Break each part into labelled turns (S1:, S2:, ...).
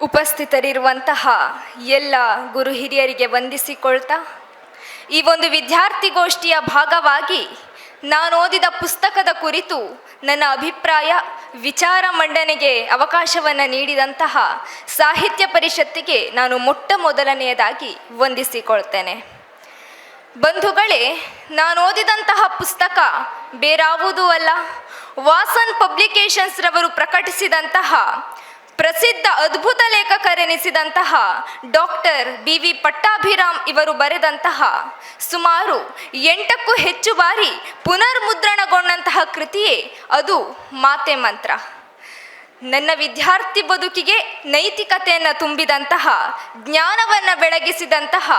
S1: ಉಪಸ್ಥಿತರಿರುವಂತಹ ಎಲ್ಲ ಗುರು ಹಿರಿಯರಿಗೆ ವಂದಿಸಿಕೊಳ್ತಾ, ಈ ಒಂದು ವಿದ್ಯಾರ್ಥಿಗೋಷ್ಠಿಯ ಭಾಗವಾಗಿ ನಾನು ಓದಿದ ಪುಸ್ತಕದ ಕುರಿತು ನನ್ನ ಅಭಿಪ್ರಾಯ, ವಿಚಾರ ಮಂಡನೆಗೆ ಅವಕಾಶವನ್ನು ನೀಡಿದಂತಹ ಸಾಹಿತ್ಯ ಪರಿಷತ್ತಿಗೆ ನಾನು ಮೊಟ್ಟ ಮೊದಲನೆಯದಾಗಿ ವಂದಿಸಿಕೊಳ್ತೇನೆ. ಬಂಧುಗಳೇ, ನಾನು ಓದಿದಂತಹ ಪುಸ್ತಕ ಬೇರಾವುದೂ ಅಲ್ಲ, ವಾಸನ್ ಪಬ್ಲಿಕೇಶನ್ಸ್ರವರು ಪ್ರಕಟಿಸಿದಂತಹ ಪ್ರಸಿದ್ಧ ಅದ್ಭುತ ಲೇಖಕರೆನಿಸಿದಂತಹ ಡಾಕ್ಟರ್ ಬಿ ವಿ ಪಟ್ಟಾಭಿರಾಮ್ ಇವರು ಬರೆದಂತಹ ಸುಮಾರು ಎಂಟಕ್ಕೂ ಹೆಚ್ಚು ಬಾರಿ ಪುನರ್ಮುದ್ರಣಗೊಂಡಂತಹ ಕೃತಿಯೇ ಅದು ಮಾತೆ ಮಂತ್ರ. ನನ್ನ ವಿದ್ಯಾರ್ಥಿ ಬದುಕಿಗೆ ನೈತಿಕತೆಯನ್ನು ತುಂಬಿದಂತಹ, ಜ್ಞಾನವನ್ನು ಬೆಳಗಿಸಿದಂತಹ,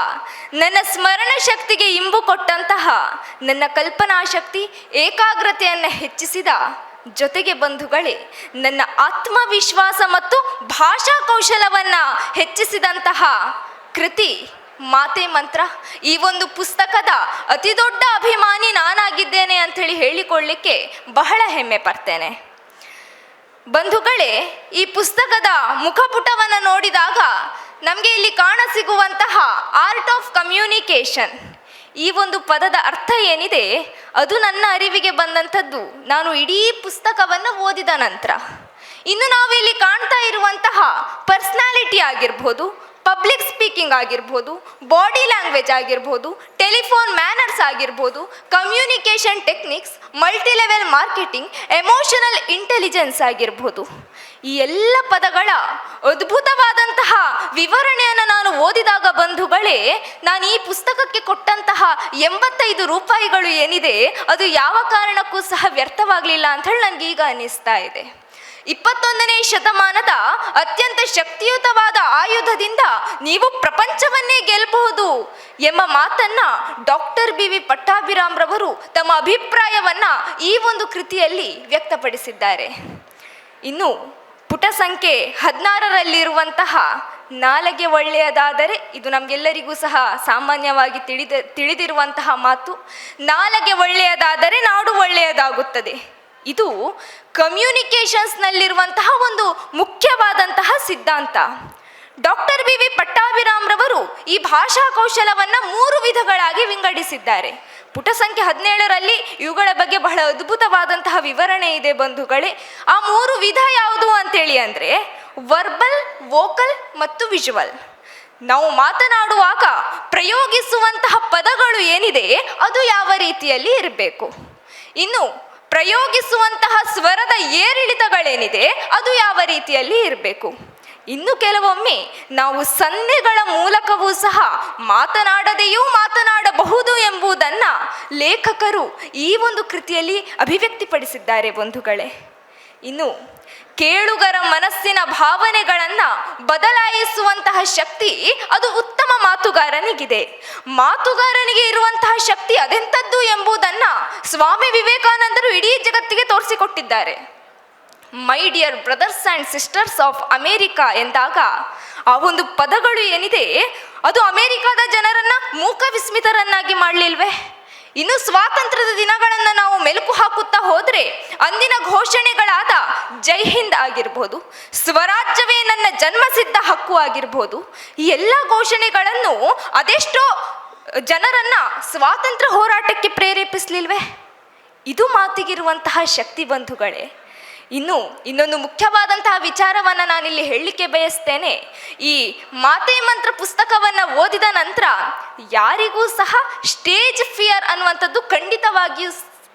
S1: ನನ್ನ ಸ್ಮರಣ ಶಕ್ತಿಗೆ ಇಂಬು ಕೊಟ್ಟಂತಹ, ನನ್ನ ಕಲ್ಪನಾ ಶಕ್ತಿ ಏಕಾಗ್ರತೆಯನ್ನು ಹೆಚ್ಚಿಸಿದ ಜೊತೆಗೆ ಬಂಧುಗಳೇ, ನನ್ನ ಆತ್ಮವಿಶ್ವಾಸ ಮತ್ತು ಭಾಷಾ ಕೌಶಲವನ್ನು ಹೆಚ್ಚಿಸಿದಂತಹ ಕೃತಿ, ಮಾತೆ ಮಂತ್ರ, ಈ ಒಂದು ಪುಸ್ತಕದ ಅತಿ ದೊಡ್ಡ ಅಭಿಮಾನಿ ನಾನಾಗಿದ್ದೇನೆ ಅಂಥೇಳಿ ಹೇಳಿಕೊಳ್ಳಿಕ್ಕೆ ಬಹಳ ಹೆಮ್ಮೆ ಪಡ್ತೇನೆ. ಬಂಧುಗಳೇ, ಈ ಪುಸ್ತಕದ ಮುಖಪುಟವನ್ನು ನೋಡಿದಾಗ ನಮಗೆ ಇಲ್ಲಿ ಕಾಣಸಿಗುವಂತಹ ಆರ್ಟ್ ಆಫ್ ಕಮ್ಯುನಿಕೇಷನ್ ಈ ಒಂದು ಪದದ ಅರ್ಥ ಏನಿದೆ? ಅದು ನನ್ನ ಅರಿವಿಗೆ ಬಂದಂಥದ್ದು. ನಾನು ಇಡೀ ಪುಸ್ತಕವನ್ನು ಓದಿದ ನಂತರ. ಇನ್ನು ನಾವು ಇಲ್ಲಿ ಕಾಣ್ತಾ ಇರುವಂತಹ ಪರ್ಸ್ನಾಲಿಟಿ ಆಗಿರ್ಬೋದು ಪಬ್ಲಿಕ್ ಸ್ಪೀಕಿಂಗ್ ಆಗಿರ್ಬೋದು, ಬಾಡಿ ಲ್ಯಾಂಗ್ವೇಜ್ ಆಗಿರ್ಬೋದು, ಟೆಲಿಫೋನ್ ಮ್ಯಾನರ್ಸ್ ಆಗಿರ್ಬೋದು, communication techniques multi level marketing, emotional intelligence ಆಗಿರ್ಬೋದು. ಈ ಎಲ್ಲ ಪದಗಳ ಅದ್ಭುತವಾದಂತಹ ವಿವರಣೆಯನ್ನು ನಾನು ಓದಿದಾಗ ಬಂಧುಗಳೇ, ನಾನು ಈ ಪುಸ್ತಕಕ್ಕೆ ಕೊಟ್ಟಂತಹ ಎಂಬತ್ತೈದು ರೂಪಾಯಿಗಳು ಏನಿದೆ, ಅದು ಯಾವ ಕಾರಣಕ್ಕೂ ಸಹ ವ್ಯರ್ಥವಾಗಲಿಲ್ಲ ಅಂತ ಹೇಳಿ ನನಗೀಗ ಅನ್ನಿಸ್ತಾ ಇದೆ. ಇಪ್ಪತ್ತೊಂದನೇ ಶತಮಾನದ ಅತ್ಯಂತ ಶಕ್ತಿಯುತವಾದ ಆಯುಧದಿಂದ ನೀವು ಪ್ರಪಂಚವನ್ನೇ ಗೆಲ್ಲಬಹುದು ಎಂಬ ಮಾತನ್ನ ಡಾಕ್ಟರ್ ಬಿ ವಿ ಪಟ್ಟಾಭಿರಾಮ್ ರವರು ತಮ್ಮ ಅಭಿಪ್ರಾಯವನ್ನ ಈ ಒಂದು ಕೃತಿಯಲ್ಲಿ ವ್ಯಕ್ತಪಡಿಸಿದ್ದಾರೆ. ಇನ್ನು ಪುಟ ಸಂಖ್ಯೆ ಹದಿನಾರರಲ್ಲಿರುವಂತಹ ನಾಲಗೆ ಒಳ್ಳೆಯದಾದರೆ ಇದು ನಮಗೆಲ್ಲರಿಗೂ ಸಹ ಸಾಮಾನ್ಯವಾಗಿ ತಿಳಿದ ತಿಳಿದಿರುವಂತಹ ಮಾತು. ನಾಲಗೆ ಒಳ್ಳೆಯದಾದರೆ ನಾಡು ಒಳ್ಳೆಯದಾಗುತ್ತದೆ. ಇದು ಕಮ್ಯುನಿಕೇಷನ್ಸ್ನಲ್ಲಿರುವಂತಹ ಒಂದು ಮುಖ್ಯವಾದಂತಹ ಸಿದ್ಧಾಂತ. ಡಾಕ್ಟರ್ ಬಿ ವಿ ಪಟ್ಟಾಭಿರಾಮ್ರವರು ಈ ಭಾಷಾ ಕೌಶಲವನ್ನು ಮೂರು ವಿಧಗಳಾಗಿ ವಿಂಗಡಿಸಿದ್ದಾರೆ. ಪುಟ ಸಂಖ್ಯೆ ಹದಿನೇಳರಲ್ಲಿ ಇವುಗಳ ಬಗ್ಗೆ ಬಹಳ ಅದ್ಭುತವಾದಂತಹ ವಿವರಣೆ ಇದೆ ಬಂಧುಗಳೇ. ಆ ಮೂರು ವಿಧ ಯಾವುದು ಅಂತೇಳಿ ಅಂದರೆ ವರ್ಬಲ್ ವೋಕಲ್ ಮತ್ತು ವಿಜುವಲ್ ನಾವು ಮಾತನಾಡುವಾಗ ಪ್ರಯೋಗಿಸುವಂತಹ ಪದಗಳು ಏನಿದೆ ಅದು ಯಾವ ರೀತಿಯಲ್ಲಿ ಇರಬೇಕು. ಇನ್ನು ಪ್ರಯೋಗಿಸುವಂತಹ ಸ್ವರದ ಏರಿಳಿತಗಳೇನಿದೆ, ಅದು ಯಾವ ರೀತಿಯಲ್ಲಿ ಇರಬೇಕು? ಇನ್ನು ಕೆಲವೊಮ್ಮೆ ನಾವು ಸನ್ನೆಗಳ ಮೂಲಕವೂ ಸಹ ಮಾತನಾಡದೆಯೂ ಮಾತನಾಡಬಹುದು ಎಂಬುದನ್ನು ಲೇಖಕರು ಈ ಒಂದು ಕೃತಿಯಲ್ಲಿ ಅಭಿವ್ಯಕ್ತಿಪಡಿಸಿದ್ದಾರೆ ಬಂಧುಗಳೇ. ಇನ್ನು ಕೇಳುಗರ ಮನಸ್ಸಿನ ಭಾವನೆಗಳನ್ನು ಬದಲಾಯಿಸುವಂತಹ ಶಕ್ತಿ ಅದು ಮಾತುಗಾರನಿಗಿದೆ. ಮಾತುಗಾರನಿಗೆ ಇರುವಂತಹ ಶಕ್ತಿ ಅದೆಂಥದ್ದು ಎಂಬುದನ್ನ ಸ್ವಾಮಿ ವಿವೇಕಾನಂದರು ಇಡೀ ಜಗತ್ತಿಗೆ ತೋರಿಸಿಕೊಟ್ಟಿದ್ದಾರೆ. My dear brothers and sisters of America ಎಂದಾಗ ಆ ಒಂದು ಪದಗಳು ಏನಿದೆ? ಅದು ಅಮೇರಿಕಾದ ಜನರನ್ನ ಮೂಕ ವಿಸ್ಮಿತರನ್ನಾಗಿ ಮಾಡಲಿಲ್ವೇ? ಇನ್ನು ಸ್ವಾತಂತ್ರ್ಯದ ದಿನಗಳನ್ನು ನಾವು ಮೆಲುಕು ಹಾಕುತ್ತಾ ಹೋದರೆ ಅಂದಿನ ಘೋಷಣೆಗಳಾದ ಜೈ ಹಿಂದ್ ಆಗಿರ್ಬೋದು, ಸ್ವರಾಜ್ಯವೇ ನನ್ನ ಜನ್ಮಸಿದ್ಧ ಹಕ್ಕು ಆಗಿರ್ಬೋದು, ಈ ಎಲ್ಲ ಘೋಷಣೆಗಳನ್ನು ಅದೆಷ್ಟೋ ಜನರನ್ನ ಸ್ವಾತಂತ್ರ್ಯ ಹೋರಾಟಕ್ಕೆ ಪ್ರೇರೇಪಿಸಲಿಲ್ವೇ? ಇದು ಮಾತಿಗಿರುವಂತಹ ಶಕ್ತಿ ಬಂಧುಗಳೇ. ಇನ್ನು ಇನ್ನೊಂದು ಮುಖ್ಯವಾದಂತಹ ವಿಚಾರವನ್ನು ನಾನಿಲ್ಲಿ ಹೇಳಲಿಕ್ಕೆ ಬಯಸ್ತೇನೆ. ಈ ಮಾತೆ ಮಂತ್ರ ಪುಸ್ತಕವನ್ನು ಓದಿದ ನಂತರ ಯಾರಿಗೂ ಸಹ ಸ್ಟೇಜ್ ಫಿಯರ್ ಅನ್ನುವಂಥದ್ದು ಖಂಡಿತವಾಗಿಯೂ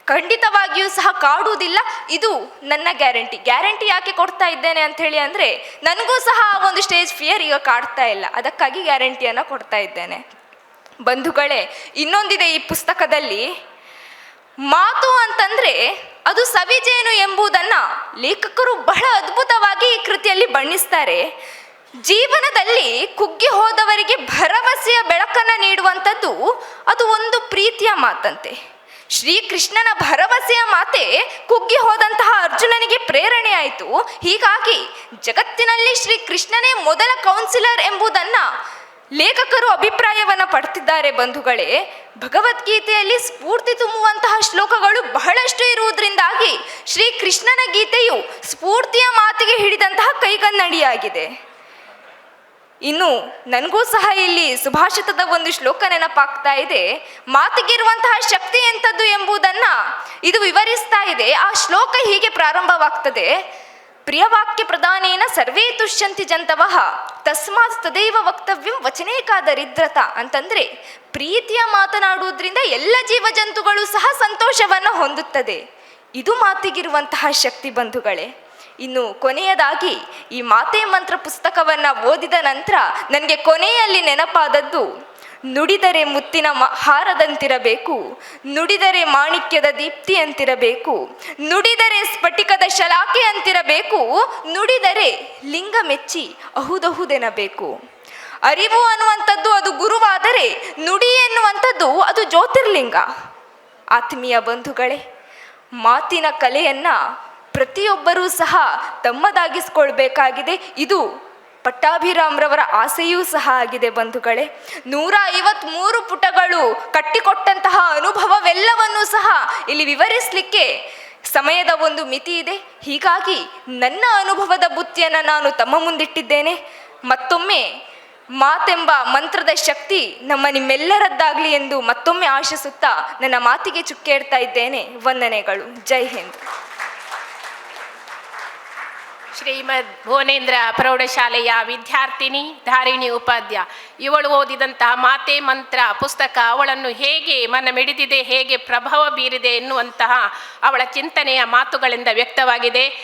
S1: ಖಂಡಿತವಾಗಿಯೂ ಸಹ ಕಾಡುವುದಿಲ್ಲ. ಇದು ನನ್ನ ಗ್ಯಾರಂಟಿ. ಗ್ಯಾರಂಟಿ ಯಾಕೆ ಕೊಡ್ತಾ ಇದ್ದೇನೆ ಅಂತ ಹೇಳಿ ಅಂದರೆ ನನಗೂ ಸಹ ಆ ಒಂದು ಸ್ಟೇಜ್ ಫಿಯರ್ ಈಗ ಕಾಡ್ತಾ ಇಲ್ಲ. ಅದಕ್ಕಾಗಿ ಗ್ಯಾರಂಟಿಯನ್ನು ಕೊಡ್ತಾ ಇದ್ದೇನೆ. ಬಂಧುಗಳೇ, ಇನ್ನೊಂದಿದೆ ಈ ಪುಸ್ತಕದಲ್ಲಿ ಮಾತು ಅಂತಂದ್ರೆ ಅದು ಸವಿಜೇನು ಎಂಬುದನ್ನು ಲೇಖಕರು ಬಹಳ ಅದ್ಭುತವಾಗಿ ಈ ಕೃತಿಯಲ್ಲಿ ಬಣ್ಣಿಸ್ತಾರೆ. ಜೀವನದಲ್ಲಿ ಕುಗ್ಗಿ ಹೋದವರಿಗೆ ಭರವಸೆಯ ಬೆಳಕನ್ನು ನೀಡುವಂಥದ್ದು ಅದು ಒಂದು ಪ್ರೀತಿಯ ಮಾತಂತೆ. ಶ್ರೀಕೃಷ್ಣನ ಭರವಸೆಯ ಮಾತೆ ಕುಗ್ಗಿ ಹೋದಂತಹ ಅರ್ಜುನನಿಗೆ ಪ್ರೇರಣೆ ಆಯಿತು ಹೀಗಾಗಿ ಜಗತ್ತಿನಲ್ಲಿ ಶ್ರೀಕೃಷ್ಣನೇ ಮೊದಲ ಕೌನ್ಸಿಲರ್ ಎಂಬುದನ್ನ ಲೇಖಕರು ಅಭಿಪ್ರಾಯವನ್ನು ಪಡ್ತಿದ್ದಾರೆ ಬಂಧುಗಳೇ. ಭಗವದ್ಗೀತೆಯಲ್ಲಿ ಸ್ಫೂರ್ತಿ ತುಂಬುವಂತಹ ಶ್ಲೋಕಗಳು ಬಹಳಷ್ಟು ಇರುವುದರಿಂದಾಗಿ ಶ್ರೀ ಕೃಷ್ಣನ ಗೀತೆಯು ಸ್ಫೂರ್ತಿಯ ಮಾತಿಗೆ ಹಿಡಿದಂತಹ ಕೈಗನ್ನಡಿಯಾಗಿದೆ. ಇನ್ನು ನನಗೂ ಸಹ ಇಲ್ಲಿ ಸುಭಾಷಿತದ ಒಂದು ಶ್ಲೋಕ ನೆನಪಾಗ್ತಾ ಇದೆ. ಮಾತಿಗಿರುವಂತಹ ಶಕ್ತಿ ಎಂಥದ್ದು ಎಂಬುದನ್ನು ಇದು ವಿವರಿಸ್ತಾ ಇದೆ. ಆ ಶ್ಲೋಕ ಹೀಗೆ ಪ್ರಾರಂಭವಾಗ್ತದೆ. ಪ್ರಿಯವಾಕ್ಯ ಪ್ರಧಾನೇನ ಸರ್ವೇ ತುಷ್ಯಂತಿ ಜಂತವಃ, ತಸ್ಮಾತ್ ತದೈವ ವಕ್ತವ್ಯಂ ವಚನೇಕಾದ ರಿದ್ರತ ಅಂತಂದ್ರೆ, ಪ್ರೀತಿಯ ಮಾತನಾಡುವುದರಿಂದ ಎಲ್ಲ ಜೀವಜಂತುಗಳು ಸಹ ಸಂತೋಷವನ್ನು ಹೊಂದುತ್ತದೆ. ಇದು ಮಾತಿಗಿರುವಂತಹ ಶಕ್ತಿ ಬಂಧುಗಳೇ. ಇನ್ನು ಕೊನೆಯದಾಗಿ, ಈ ಮಾತೆ ಮಂತ್ರ ಪುಸ್ತಕವನ್ನ ಓದಿದ ನಂತರ ನನಗೆ ಕೊನೆಯಲ್ಲಿ ನೆನಪಾದದ್ದು ನುಡಿದರೆ ಮುತ್ತಿನ ಹಾರದಂತಿರಬೇಕು. ನುಡಿದರೆ ಮಾಣಿಕ್ಯದ ದೀಪ್ತಿಯಂತಿರಬೇಕು ನುಡಿದರೆ ಸ್ಫಟಿಕದ ಶಲಾಖೆಯಂತಿರಬೇಕು ನುಡಿದರೆ ಲಿಂಗ ಮೆಚ್ಚಿ ಅಹುದಹುದೆನಬೇಕು. ಅರಿವು ಅನ್ನುವಂಥದ್ದು ಅದು ಗುರುವಾದರೆ, ನುಡಿ ಎನ್ನುವಂಥದ್ದು ಅದು ಜ್ಯೋತಿರ್ಲಿಂಗ. ಆತ್ಮೀಯ ಬಂಧುಗಳೇ, ಮಾತಿನ ಕಲೆಯನ್ನ ಪ್ರತಿಯೊಬ್ಬರೂ ಸಹ ತಮ್ಮದಾಗಿಸ್ಕೊಳ್ಬೇಕಾಗಿದೆ. ಇದು ಪಟ್ಟಾಭಿರಾಮ್ರವರ ಆಸೆಯೂ ಸಹ ಆಗಿದೆ ಬಂಧುಗಳೇ. ನೂರ ಐವತ್ಮೂರು ಪುಟಗಳು ಕಟ್ಟಿಕೊಟ್ಟಂತಹ ಅನುಭವವೆಲ್ಲವನ್ನೂ ಸಹ ಇಲ್ಲಿ ವಿವರಿಸಲಿಕ್ಕೆ ಸಮಯದ ಒಂದು ಮಿತಿ ಇದೆ. ಹೀಗಾಗಿ ನನ್ನ ಅನುಭವದ ಬುತ್ತಿಯನ್ನು ನಾನು ತಮ್ಮ ಮುಂದಿಟ್ಟಿದ್ದೇನೆ. ಮತ್ತೊಮ್ಮೆ ಮಾತೆಂಬ ಮಂತ್ರದ ಶಕ್ತಿ ನಮ್ಮ ನಿಮ್ಮೆಲ್ಲರದ್ದಾಗಲಿ ಎಂದು ಮತ್ತೊಮ್ಮೆ ಆಶಿಸುತ್ತಾ ನನ್ನ ಮಾತಿಗೆ ಚುಕ್ಕೇಡ್ತಾ ಇದ್ದೇನೆ. ವಂದನೆಗಳು. ಜೈ ಹಿಂದ್.
S2: ಶ್ರೀಮದ್ ಭುವನೇಂದ್ರ ಪ್ರೌಢಶಾಲೆಯ ವಿದ್ಯಾರ್ಥಿನಿ ಧಾರಿಣಿ ಉಪಾಧ್ಯ. ಇವಳು ಓದಿದಂತಹ ಮಾತೆ ಮಂತ್ರ ಪುಸ್ತಕ ಅವಳನ್ನು ಹೇಗೆ ಮನ ಮಿಡಿದಿದೆ ಹೇಗೆ ಪ್ರಭಾವ ಬೀರಿದೆ ಎನ್ನುವಂತಹ ಅವಳ ಚಿಂತನೆಯ ಮಾತುಗಳಿಂದ ವ್ಯಕ್ತವಾಗಿದೆ.